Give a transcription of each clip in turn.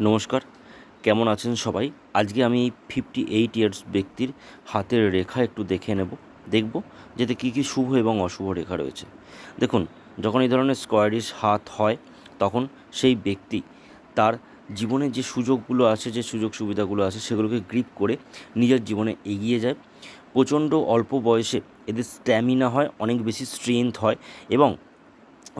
নমস্কার, কেমন আছেন সবাই? আজকে আমি ফিফটি এইট ইয়ার্স ব্যক্তির হাতের রেখা একটু দেখে নেব। দেখব যেতে কী কী শুভ এবং অশুভ রেখা রয়েছে। দেখুন, যখন এই ধরনের স্কোয়ারিশ হাত হয়, তখন সেই ব্যক্তি তার জীবনে যে সুযোগগুলো আছে, যে সুযোগ সুবিধাগুলো আছে, সেগুলোকে গ্রিপ করে নিজের জীবনে এগিয়ে যায়। প্রচণ্ড অল্প বয়সে এদের স্ট্যামিনা হয়, অনেক বেশি স্ট্রেংথ হয় এবং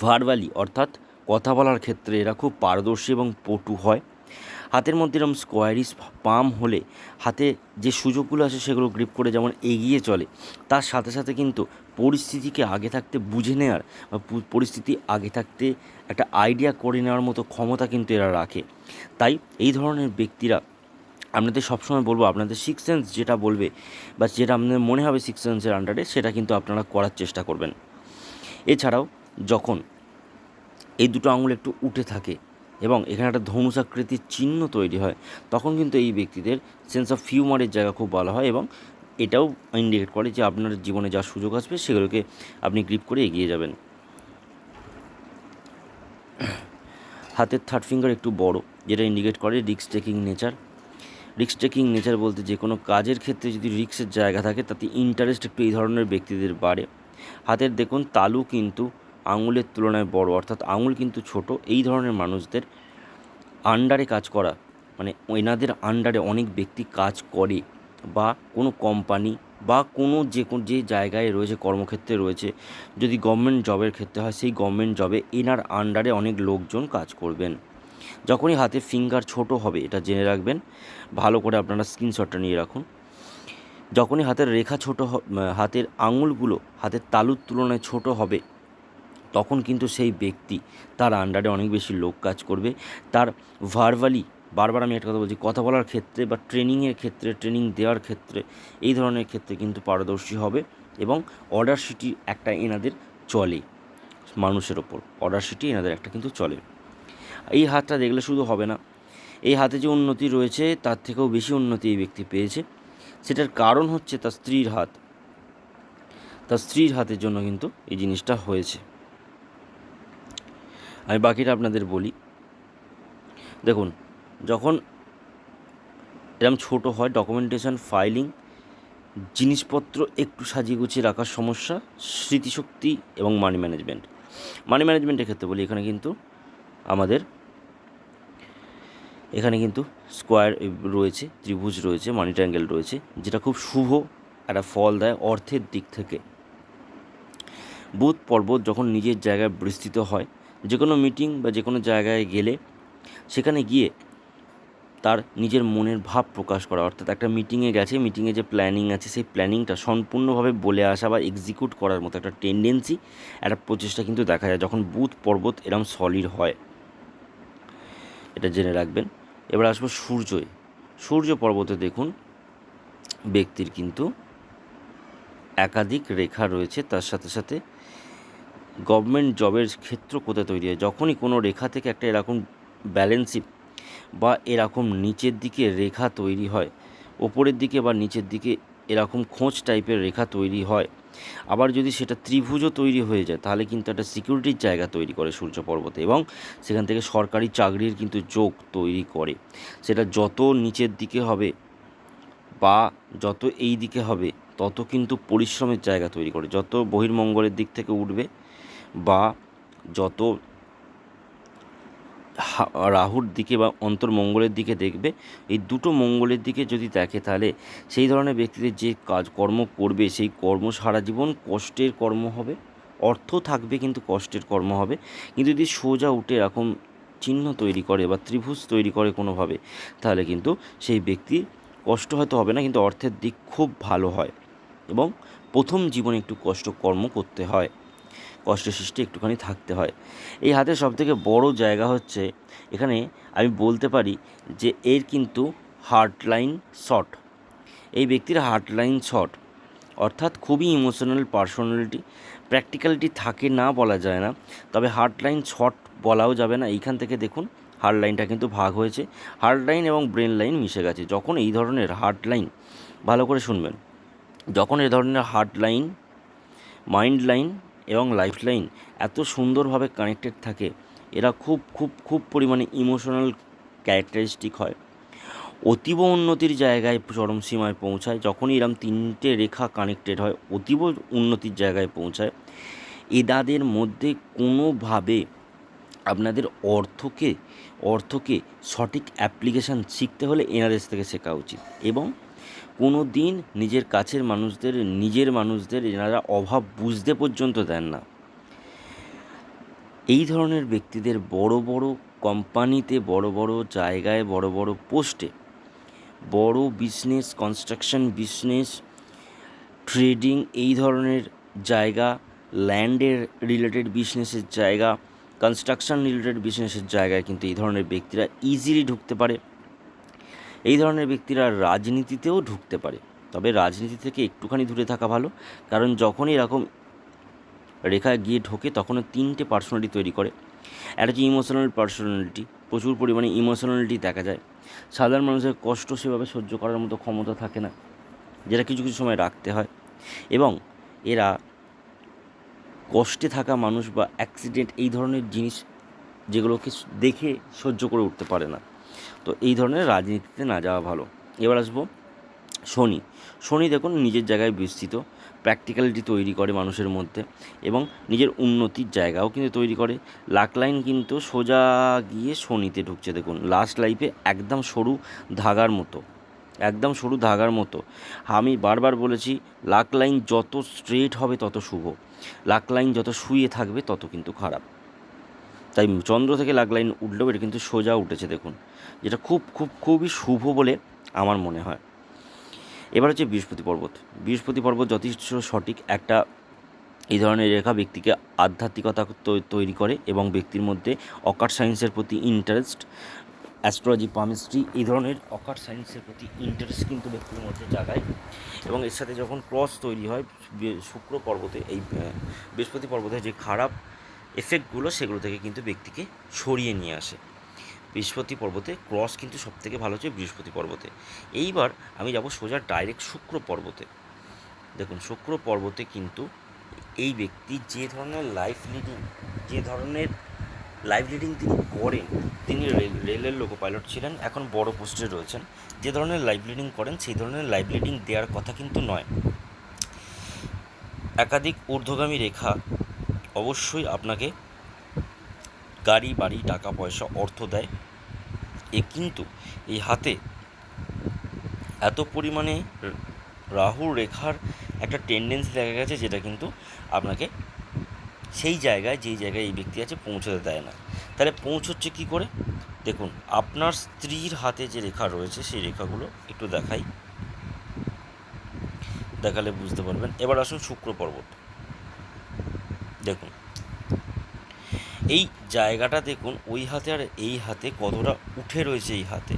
ভার্বালি অর্থাৎ কথা বলার ক্ষেত্রে এরা খুব পারদর্শী এবং পটু হয়। হাতের মধ্যে এরকম স্কোয়ারিস পাম হলে হাতে যে সুযোগগুলো আছে সেগুলো গ্রিপ করে যেমন এগিয়ে চলে, তার সাথে সাথে কিন্তু পরিস্থিতিকে আগে থাকতে বুঝে নেওয়ার বা পরিস্থিতি আগে থাকতে একটা আইডিয়া করে নেওয়ার মতো ক্ষমতা কিন্তু এরা রাখে। তাই এই ধরনের ব্যক্তিরা আপনাদের সবসময় বলব আপনাদের সিক্স সেন্স যেটা বলবে বা যেটা আপনাদের মনে হবে সিক্স সেন্সের আন্ডারে সেটা কিন্তু আপনারা করার চেষ্টা করবেন। এছাড়াও যখন এই দুটো আঙুল একটু উঠে থাকে এবং এখানে একটা ধনুষাকৃতির চিহ্ন তৈরি হয়, তখন কিন্তু এই ব্যক্তিদের সেন্স অফ হিউমারের জায়গা খুব ভালো হয় এবং এটাও ইন্ডিকেট করে যে আপনার জীবনে যা সুযোগ আসবে সেগুলোকে আপনি গ্রিপ করে এগিয়ে যাবেন। হাতের থার্ড ফিঙ্গার একটু বড়, যেটা ইন্ডিকেট করে রিক্স টেকিং নেচার রিক্স টেকিং নেচার বলতে যে কোনো কাজের ক্ষেত্রে যদি রিক্সের জায়গা থাকে, তাতে ইন্টারেস্ট একটু এই ধরনের ব্যক্তিদের বাড়ে। হাতের দেখুন, তালু কিন্তু আঙুলের তুলনায় বড়। অর্থাৎ আঙুল কিন্তু ছোট। এই ধরনের মানুষদের আন্ডারে কাজ করা মানে এনাদের আন্ডারে অনেক ব্যক্তি কাজ করে বা কোনো কোম্পানি বা কোনো যে কোন, যে জায়গায় রয়েছে, কর্মক্ষেত্রে রয়েছে, যদি গভর্নমেন্ট জবের ক্ষেত্রে হয়, সেই গভর্নমেন্ট জবে এনার আন্ডারে অনেক লোকজন কাজ করবেন। যখনই হাতে ফিঙ্গার ছোট হবে, এটা জেনে রাখবেন, ভালো করে আপনারা স্ক্রিনশটটা নিয়ে রাখুন। যখনই হাতের রেখা ছোট হাতের আঙুলগুলো, হাতের তালুর তুলনায় ছোট হবে তখন কিন্তু সেই ব্যক্তি তার আন্ডারে অনেক বেশি লোক কাজ করবে। তার ভার্বালি বারবার আমি একটা কথা বলছি, কথা বলার ক্ষেত্রে বা ট্রেনিংয়ের ক্ষেত্রে ট্রেনিং দেওয়ার ক্ষেত্রে এই ধরনের ক্ষেত্রে কিন্তু পারদর্শী হবে এবং অর্ডার সিটি একটা এনাদের চলে মানুষের ওপর। অর্ডার সিটি এনাদের একটা কিন্তু চলে। এই হাতটা দেখলে শুধু হবে না, এই হাতে যে উন্নতি রয়েছে তার থেকেও বেশি উন্নতি এই ব্যক্তি পেয়েছে। সেটার কারণ হচ্ছে তার স্ত্রীর হাত। তার স্ত্রীর হাতের জন্য কিন্তু এই জিনিসটা হয়েছে। আমি বাকিটা আপনাদের বলি। দেখুন, যখন এরম ছোট হয় ডকুমেন্টেশন ফাইলিং জিনিসপত্র একটু সাজিয়ে গুছিয়ে রাখার সমস্যা, স্মৃতিশক্তি এবং মানি ম্যানেজমেন্ট মানি ম্যানেজমেন্টের ক্ষেত্রে বলি, এখানে কিন্তু আমাদের, এখানে কিন্তু স্কোয়ার রয়েছে, ত্রিভুজ রয়েছে মানি ট্যাঙ্গেল রয়েছে, যেটা খুব শুভ একটা ফল দেয় অর্থের দিক থেকে। বুধ পর্বত যখন নিজের জায়গায় বিস্তৃত হয় যে কোনো মিটিং বা যে কোনো জায়গায় গেলে সেখানে গিয়ে তার নিজের মনের ভাব প্রকাশ করা। অর্থাৎ একটা মিটিংয়ে গেছে মিটিংয়ে যে প্ল্যানিং আছে, সেই প্ল্যানিংটা সম্পূর্ণভাবে বলে আসা বা এক্সিকিউট করার মতো একটা টেন্ডেন্সি একটা প্রচেষ্টা কিন্তু দেখা যায় যখন বুথ পর্বত এরম সলিড হয়। এটা জেনে রাখবেন। এবার আসব সূর্যয় সূর্য পর্বতে দেখুন, ব্যক্তির কিন্তু একাধিক রেখা রয়েছে, তার সাথে সাথে গভর্নমেন্ট জবের ক্ষেত্র কোথায় তৈরি হয়? যখনই কোনো রেখা থেকে একটা এরকম ব্যালেন্সিপ বা এরকম নিচের দিকে রেখা তৈরি হয়, ওপরের দিকে বা নিচের দিকে এরকম খোঁজ টাইপের রেখা তৈরি হয়, আবার যদি সেটা ত্রিভুজও তৈরি হয়ে যায়, তাহলে কিন্তু একটা সিকিউরিটির জায়গা তৈরি করে সূর্য পর্বতে এবং সেখান থেকে সরকারি চাকরির কিন্তু যোগ তৈরি করে। সেটা যত নিচের দিকে হবে বা যত এই দিকে হবে, তত কিন্তু পরিশ্রমের জায়গা তৈরি করে। যত বহির্মঙ্গলের দিক থেকে উঠবে বা যত রাহুর দিকে বা অন্তর্মঙ্গলের দিকে দেখবে, এই দুটো মঙ্গলের দিকে যদি দেখে তাহলে সেই ধরনের ব্যক্তিদের যে কাজ, কর্ম করবে, সেই কর্ম সারা জীবন কষ্টের কর্ম হবে। অর্থ থাকবে কিন্তু কষ্টের কর্ম হবে। কিন্তু যদি সোজা উঠে এরকম চিহ্ন তৈরি করে বা ত্রিভুজ তৈরি করে কোনোভাবে, তাহলে কিন্তু সেই ব্যক্তির কষ্ট হয়তো হবে না, কিন্তু অর্থের দিক খুব ভালো হয় এবং প্রথম জীবনে একটু কষ্ট কর্ম করতে হয়। কষ্ট সৃষ্টি একটুখানি থাকতে হয়। এই হাতের সবথেকে বড় জায়গা হচ্ছে এখানে আমি বলতে পারি যে এর কিন্তু হার্ট লাইন শর্ট এই ব্যক্তির হার্ট লাইন শর্ট অর্থাৎ খুবই ইমোশনাল পার্সোনালিটি প্র্যাকটিক্যালিটি থাকে না বলা যায় না, তবে হার্ট লাইন শর্ট বলাও যাবে না। এইখান থেকে দেখুন হার্ট লাইনটা কিন্তু ভাগ হয়েছে। হার্ট লাইন এবং ব্রেন লাইন মিশে গেছে। যখন এই ধরনের হার্ট লাইন ভালো করে শুনবেন, যখন এই ধরনের হার্ট লাইন মাইন্ড লাইন এবং লাইফ লাইন এত সুন্দরভাবে কানেক্টেড থাকে, এরা খুব খুব খুব পরিমাণে ইমোশনাল ক্যারেক্টারিস্টিক হয়। অতীব উন্নতির জায়গায় চরম সীমায় পৌঁছায়, যখনই এরম তিনটে রেখা কানেক্টেড হয়, অতীব উন্নতির জায়গায় পৌঁছায়। এদাদের মধ্যে কোনোভাবে আপনাদের অর্থকে অর্থকে সঠিক অ্যাপ্লিকেশান শিখতে হলে এনাদের থেকে শেখা উচিত এবং কোনো দিন নিজের কাছের মানুষদের, নিজের মানুষদের এনারা অভাব বুঝতে পর্যন্ত দেন না। এই ধরনের ব্যক্তিদের বড় বড় কোম্পানিতে, বড় বড় জায়গায়, বড় বড় পোস্টে, বড় বিজনেস কনস্ট্রাকশন বিজনেস ট্রেডিং এই ধরনের জায়গা ল্যান্ডের রিলেটেড বিজনেসের জায়গা কনস্ট্রাকশন রিলেটেড বিজনেসের জায়গায় কিন্তু এই ধরনের ব্যক্তিরা ইজিলি ঢুকতে পারে। এই ধরনের ব্যক্তিরা রাজনীতিতেও ঢুকতে পারে। তবে রাজনীতি থেকে একটুখানি দূরে থাকা ভালো, কারণ যখনই এরকম রেখায় গিয়ে ঢোকে তখন তিনটে পার্সোনালিটি তৈরি করে। একটা হচ্ছে ইমোশনাল পার্সোনালিটি প্রচুর পরিমাণে ইমোশনালিটি দেখা যায়। সাধারণ মানুষের কষ্ট সেভাবে সহ্য করার মতো ক্ষমতা থাকে না, যেটা কিছু কিছু সময় রাখতে হয়। এবং এরা কষ্টে থাকা মানুষ বা অ্যাক্সিডেন্ট এই ধরনের জিনিস যেগুলোকে দেখে সহ্য করে উঠতে পারে না। তো এই ধরনের রাজনীতিতে না যাওয়া ভালো। এবার আসব শনি। শনি দেখুন নিজের জায়গায় বিস্তৃত প্র্যাকটিক্যালিটি তৈরি করে মানুষের মধ্যে এবং নিজের উন্নতির জায়গাও কিন্তু তৈরি করে। লাক লাইন কিন্তু সোজা গিয়ে শনিতে ঢুকছে দেখুন লাস্ট লাইফে একদম সরু ধাগার মতো, একদম সরু ধাগার মতো। আমি বারবার বলেছি লাক লাইন যত স্ট্রেট হবে তত শুভ লাক লাইন যত শুয়ে থাকবে তত কিন্তু খারাপ। তাই চন্দ্র থেকে লাক লাইন উঠলেও এটা কিন্তু সোজা উঠেছে দেখুন, যেটা খুব খুব, খুবই শুভ বলে আমার মনে হয়। এবার হচ্ছে বৃহস্পতি পর্বত। বৃহস্পতি পর্বত যথেষ্ট সঠিক। একটা এই ধরনের রেখা ব্যক্তিকে আধ্যাত্মিকতা তৈরি করে এবং ব্যক্তির মধ্যে অকার সায়েন্সের প্রতি ইন্টারেস্ট অ্যাস্ট্রোলজি পামিস্ট্রি এই ধরনের অকার সায়েন্সের প্রতি ইন্টারেস্ট কিন্তু ব্যক্তির মধ্যে জাগায় এবং এর সাথে যখন ক্রস তৈরি হয় শুক্র পর্বতে এই বৃহস্পতি পর্বতে যে খারাপ এফেক্টগুলো সেগুলো থেকে কিন্তু ব্যক্তিকে সরিয়ে নিয়ে আসে। বৃহস্পতি পর্বতে ক্রস কিন্তু সবথেকে ভালো হচ্ছে বৃহস্পতি পর্বতে। এইবার আমি যাব সোজা ডাইরেক্ট শুক্র পর্বতে। দেখুন, শুক্র পর্বতে কিন্তু এই ব্যক্তি যে ধরনের লাইফ লিডিং যে ধরনের লাইফ লিডিং তিনি করেন, তিনি রেল রেলের লোকো পাইলট ছিলেন, এখন বড় পোস্টে রয়েছেন, যে ধরনের লাইফ লিডিং করেন, সেই ধরনের লাইফ লিডিং দেওয়ার কথা কিন্তু নয়। একাধিক ঊর্ধ্বগামী রেখা অবশ্যই আপনাকে গাড়ি, বাড়ি, টাকা, পয়সা, অর্থ দেয়। এ কিন্তু এই হাতে এত পরিমাণে র- রাহুর রেখার একটা টেন্ডেন্সি দেখা গেছে যেটা কিন্তু আপনাকে সেই জায়গায়, যেই জায়গায় এই ব্যক্তি আছে পৌঁছতে দেয় না। তাহলে পৌঁছচ্ছে কী করে? দেখুন, আপনার স্ত্রীর হাতে যে রেখা রয়েছে সেই রেখাগুলো একটু দেখাই। দেখালে বুঝতে পারবেন। এবার আসুন শুক্র পর্বত। দেখুন। এই জায়গাটা দেখুন, ওই হাতে আর এই হাতে কতটা উঠে রয়েছে এই হাতে।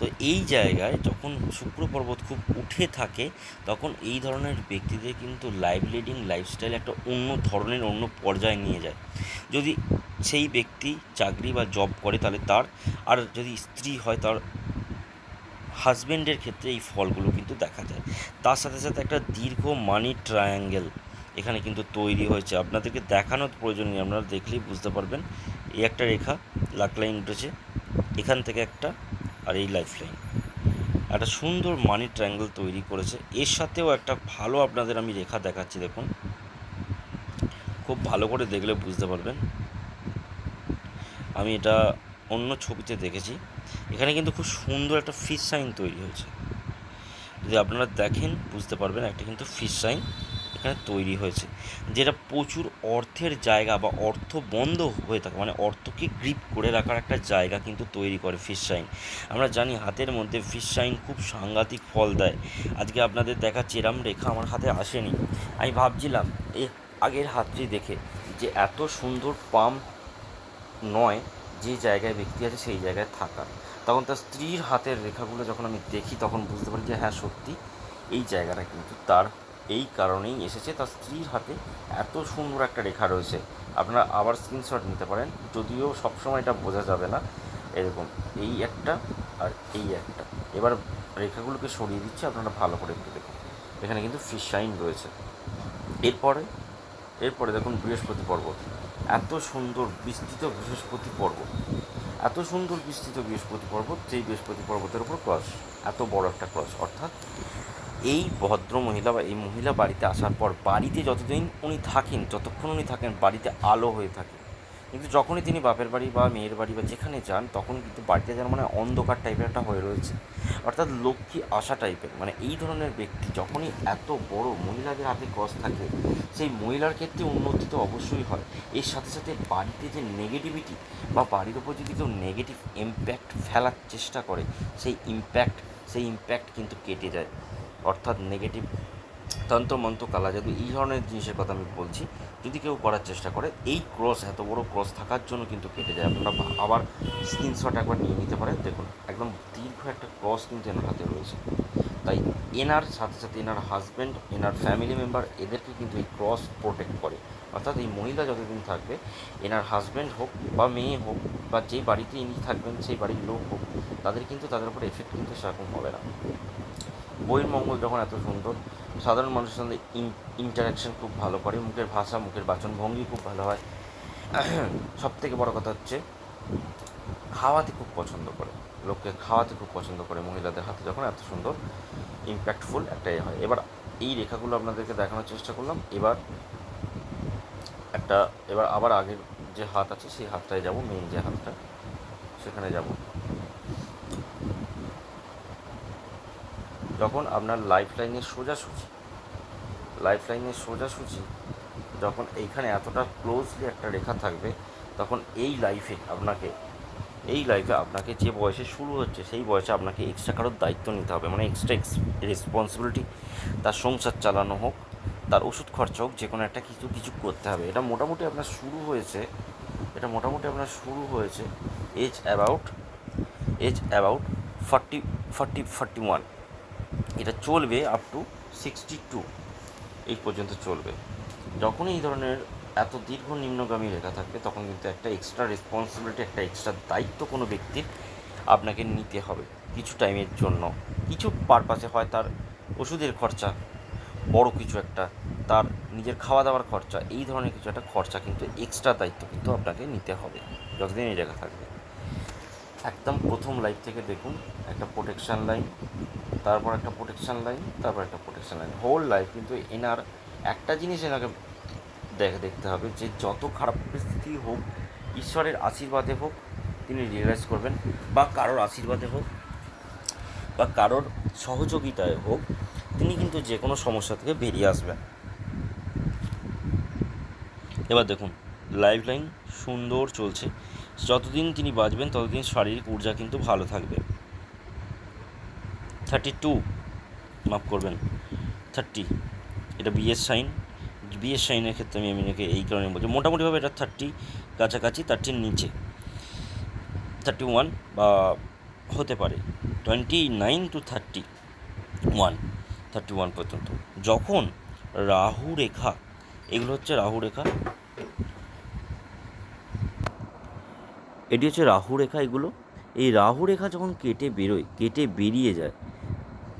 তো এই জায়গায় যখন শুক্র পর্বত খুব উঠে থাকে, তখন এই ধরনের ব্যক্তিদের কিন্তু লাইফ লিডিং লাইফস্টাইল একটা অন্য ধরনের, অন্য পর্যায়ে নিয়ে যায়। যদি সেই ব্যক্তি চাকরি বা জব করে, তাহলে তার, আর যদি স্ত্রী হয়, তার হাজব্যান্ডের ক্ষেত্রে এই ফলগুলো কিন্তু দেখা যায়। তার সাথে সাথে একটা দীর্ঘ মানি ট্রায়াঙ্গেল এখানে কিন্তু তৈরি হয়েছে। আপনাদেরকে দেখানোর প্রয়োজন নেই, আপনারা দেখলেই বুঝতে পারবেন। এই একটা রেখা, লাক লাইন উঠেছে, এখান থেকে একটা আর এই লাইফ লাইন। একটা সুন্দর মানি ট্রায়াঙ্গেল তৈরি করেছে। এর সাথেও একটা ভালো আপনাদের আমি রেখা দেখাচ্ছি, দেখুন। খুব ভালো করে দেখলে বুঝতে পারবেন। আমি এটা অন্য ছবিতে দেখেছি। এখানে কিন্তু খুব সুন্দর একটা ফিশ সাইন তৈরি হয়েছে। যদি আপনারা দেখেন, বুঝতে পারবেন, একটা কিন্তু ফিশ সাইন এখানে তৈরি হয়েছে, যেটা প্রচুর অর্থের জায়গা বা অর্থ বন্ধ হয়ে থাকে মানে অর্থকে গ্রিপ করে রাখার একটা জায়গা কিন্তু তৈরি করে ফিশ সাইন আমরা জানি হাতের মধ্যে ফিশ সাইন খুব সাংঘাতিক ফল দেয়। আজকে আপনাদের দেখা চেরাম রেখা আমার হাতে আসেনি। আমি ভাবছিলাম এই আগের হাতটি দেখে যে এত সুন্দর পাম নয়, যে জায়গায় ব্যক্তি আছে সেই জায়গায় থাকা। তখন তার স্ত্রীর হাতের রেখাগুলো যখন আমি দেখি, তখন বুঝতে পারি যে হ্যাঁ সত্যি এই জায়গাটা কিন্তু তার এই কারণেই এসেছে। তার স্ত্রীর হাতে এত সুন্দর একটা রেখা রয়েছে। আপনারা আবার স্ক্রিনশট নিতে পারেন। যদিও সবসময় এটা বোঝা যাবে না। এরকম এই একটা আর এই একটা। এবার রেখাগুলোকে সরিয়ে দিচ্ছি। আপনারা ভালো করে একটু দেখুন। এখানে কিন্তু ফিশ শাইন রয়েছে। এরপরে এরপরে দেখুন বৃহস্পতি পর্বত এত সুন্দর বিস্তৃত বৃহস্পতি পর্বত এত সুন্দর বিস্তৃত বৃহস্পতি পর্বত যেই বৃহস্পতি পর্বতের উপর ক্রস, এত বড় একটা ক্রস। অর্থাৎ এই ভদ্র মহিলা বা এই মহিলা বাড়িতে আসার পর বাড়িতে যতদিন উনি থাকেন, যতক্ষণ উনি থাকেন বাড়িতে আলো হয়ে থাকে। কিন্তু যখনই তিনি বাপের বাড়ি বা মেয়ের বাড়ি বা যেখানে যান, তখন কিন্তু বাড়িতে যেন মানে অন্ধকার টাইপের একটা হয়ে রয়েছে। অর্থাৎ লক্ষ্মী আশা টাইপের মানে এই ধরনের ব্যক্তি যখনই এত বড় মহিলাদের হাতে ক্রস থাকে, সেই মহিলার ক্ষেত্রে উন্নতি তো অবশ্যই হয়। এর সাথে সাথে বাড়িতে যে নেগেটিভিটি বা বাড়ির ওপর যদি কেউ নেগেটিভ ইম্প্যাক্ট ফেলার চেষ্টা করে, সেই ইম্প্যাক্ট সেই ইম্প্যাক্ট কিন্তু কেটে যায়। অর্থাৎ নেগেটিভ তন্ত্রমন্ত্র কালা জাদু, এই ধরনের জিনিসের কথা আমি বলছি। যদি কেউ করার চেষ্টা করে, এই ক্রস এত বড় ক্রস থাকার জন্য কিন্তু কেটে যায়। আপনারা আবার স্ক্রিনশট একবার নিয়ে নিতে পারেন। দেখুন, একদম দীর্ঘ একটা ক্রস কিন্তু এনার হাতে রয়েছে। তাই এনার সাথে সাথে এনার হাজব্যান্ড এনার ফ্যামিলি মেম্বার এদেরকে কিন্তু এই ক্রস প্রোটেক্ট করে। অর্থাৎ এই মহিলা যতদিন থাকবে, এনার হাজব্যান্ড হোক বা মেয়ে হোক বা যে বাড়িতে ইনি থাকবেন, সেই বাড়ির লোক হোক, তাদের কিন্তু, তাদের উপর এফেক্ট কিন্তু সেরকম হবে না। বইয়ের মঙ্গল যখন এত সুন্দর, সাধারণ মানুষের সঙ্গে ইন্টারাকশন খুব ভালো করে, মুখের ভাষা, মুখের বাচন ভঙ্গি খুব ভালো হয়। সব থেকে বড় কথা হচ্ছে, খাওয়াতে খুব পছন্দ করে। লোককে খাওয়াতে খুব পছন্দ করে, মহিলাদের হাতে যখন এত সুন্দর ইম্প্যাক্টফুল একটা হয়। এবার এই রেখাগুলো আপনাদেরকে দেখানোর চেষ্টা করলাম। এবার একটা, এবার আবার আগের যে হাত আছে, সেই হাতটায় যাব মেন যে হাতটা, সেখানে যাব। যখন আপনার লাইফ লাইনের সোজাসুজি। লাইফ লাইনের সোজাসুজি যখন এইখানে এতটা ক্লোজলি একটা রেখা থাকবে, তখন এই লাইফে আপনাকে, এই লাইফে আপনাকে যে বয়সে শুরু হচ্ছে, সেই বয়সে আপনাকে এক্সট্রা কারোর দায়িত্ব নিতে হবে। মানে এক্সট্রা এক্স রেসপন্সিবিলিটি তার সংসার চালানো হোক, তার ওষুধ খরচা হোক যে কোনো একটা কিছু কিছু করতে হবে। এটা মোটামুটি আপনার শুরু হয়েছে, এটা মোটামুটি আপনার শুরু হয়েছে age about age about forty forty forty one এটা চলবে আপ টু সিক্সটি টু এই পর্যন্ত চলবে। যখনই এই ধরনের এত দীর্ঘ নিম্নগামী রেখা থাকবে, তখন কিন্তু একটা এক্সট্রা রেসপন্সিবিলিটি একটা এক্সট্রা দায়িত্ব কোনো ব্যক্তির আপনাকে নিতে হবে কিছু টাইমের জন্য। কিছু পারপাসে হয় তার ওষুধের খরচা, বড় কিছু একটা, তার নিজের খাওয়া দাওয়ার খরচা, এই ধরনের কিছু একটা খরচা কিন্তু এক্সট্রা দায়িত্ব কিন্তু আপনাকে নিতে হবে যতদিন এই রেখা থাকবে। একদম প্রথম লাইফ থেকে দেখুন, একটা প্রোটেকশান লাইন তারপর একটা প্রোটেকশান লাইন তারপর একটা প্রোটেকশান লাইন হোল লাইফ কিন্তু এনার একটা জিনিস এনাকে দেখে, দেখতে হবে যে যত খারাপ পরিস্থিতি হোক, ঈশ্বরের আশীর্বাদে হোক, তিনি রিয়েলাইজ করবেন। বা কারোর আশীর্বাদে হোক, বা কারোর সহযোগিতায় হোক, তিনি কিন্তু যে কোনো সমস্যা থেকে বেরিয়ে আসবেন। এবার দেখুন লাইফ লাইন সুন্দর চলছে। যতদিন তিনি বাঁচবেন, ততদিন শারীরিক ঊর্জা কিন্তু ভালো থাকবে। থার্টি টু, মাফ করবেন, থার্টি। এটা বিএস সাইন। বিএস সাইনের ক্ষেত্রে আমি এমনিকে এই কারণে বলছি, মোটামুটিভাবে এটা থার্টি, কাছাকাছি থার্টির নিচে। থার্টি ওয়ান বা হতে পারে, twenty nine to thirty one thirty one পর্যন্ত। যখন রাহু রেখা, এগুলো হচ্ছে রাহু রেখা। এটি হচ্ছে রাহু রেখা এগুলো। এই রাহু রেখা যখন কেটে বেরোয়, কেটে বেরিয়ে যায়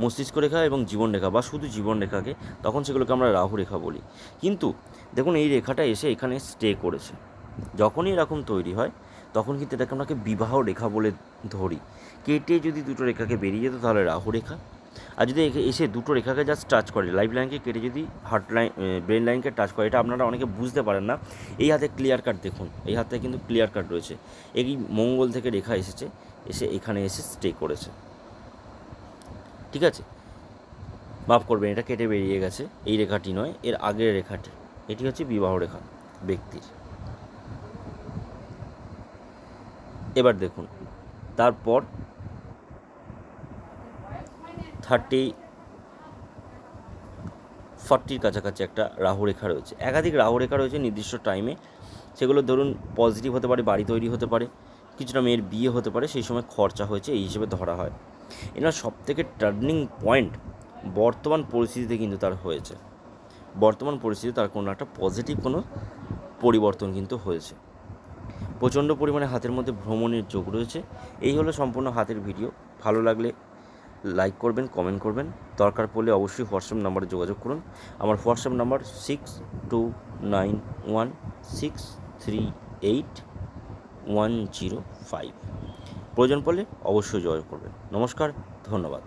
মস্তিষ্ক রেখা এবং জীবন রেখা বা শুধু জীবন রেখাকে, তখন সেগুলোকে আমরা রাহু রেখা বলি। কিন্তু দেখুন, এই রেখাটা এসে এখানে স্টে করেছে। যখনই এরকম তৈরি হয়, তখন কিন্তু এটাকে আপনাকে বিবাহ রেখা বলে ধরি। কেটে যদি দুটো রেখাকে বেরিয়ে যেত, তাহলে রাহু রেখা। আর যদি এসে দুটো রেখাকে জাস্ট টাচ করে লাইফ লাইনকে কেটে যদি হার্ট লাইন ব্রেন লাইনকে টাচ করে, এটা আপনারা অনেকে বুঝতে পারেন না। এই হাতে ক্লিয়ার কাট দেখুন, এই হাতে কিন্তু ক্লিয়ার কাট রয়েছে। এই মঙ্গল থেকে রেখা এসেছে, এসে এখানে এসে স্টে করেছে। ঠিক আছে? মাফ করবেন, এটা কেটে বেরিয়ে গেছে। এই রেখাটি নয়, এর আগের রেখাটি। এটি হচ্ছে বিবাহ রেখা, ব্যক্তির। এবার দেখুন, তারপর থার্টি ফর্টির কাছাকাছি একটা রাহু রেখা রয়েছে। একাধিক রাহু রেখা রয়েছে নির্দিষ্ট টাইমে সেগুলো ধরুন পজিটিভ হতে পারে, বাড়ি তৈরি হতে পারে, কিছুটা মেয়ের বিয়ে হতে পারে, সেই সময় খরচা হয়েছে, এই হিসেবে ধরা হয়। এনার সব থেকে টার্নিং পয়েন্ট বর্তমান পরিস্থিতিতে কিন্তু তার হয়েছে। বর্তমান পরিস্থিতিতে তার কোনো একটা পজিটিভ কোনো পরিবর্তন কিন্তু হয়েছে। প্রচণ্ড পরিমাণে হাতের মধ্যে ভ্রমণের যোগ রয়েছে। এই হলো সম্পূর্ণ হাতের ভিডিও ভালো লাগলে লাইক করবেন কমেন্ট করবেন। দরকার পড়লে অবশ্যই হোয়াটসঅ্যাপ নাম্বারে যোগাযোগ করুন। আমার WhatsApp number six two nine one six three eight one zero five প্রয়োজন পড়লে অবশ্যই যোগাযোগ করবেন। নমস্কার ধন্যবাদ।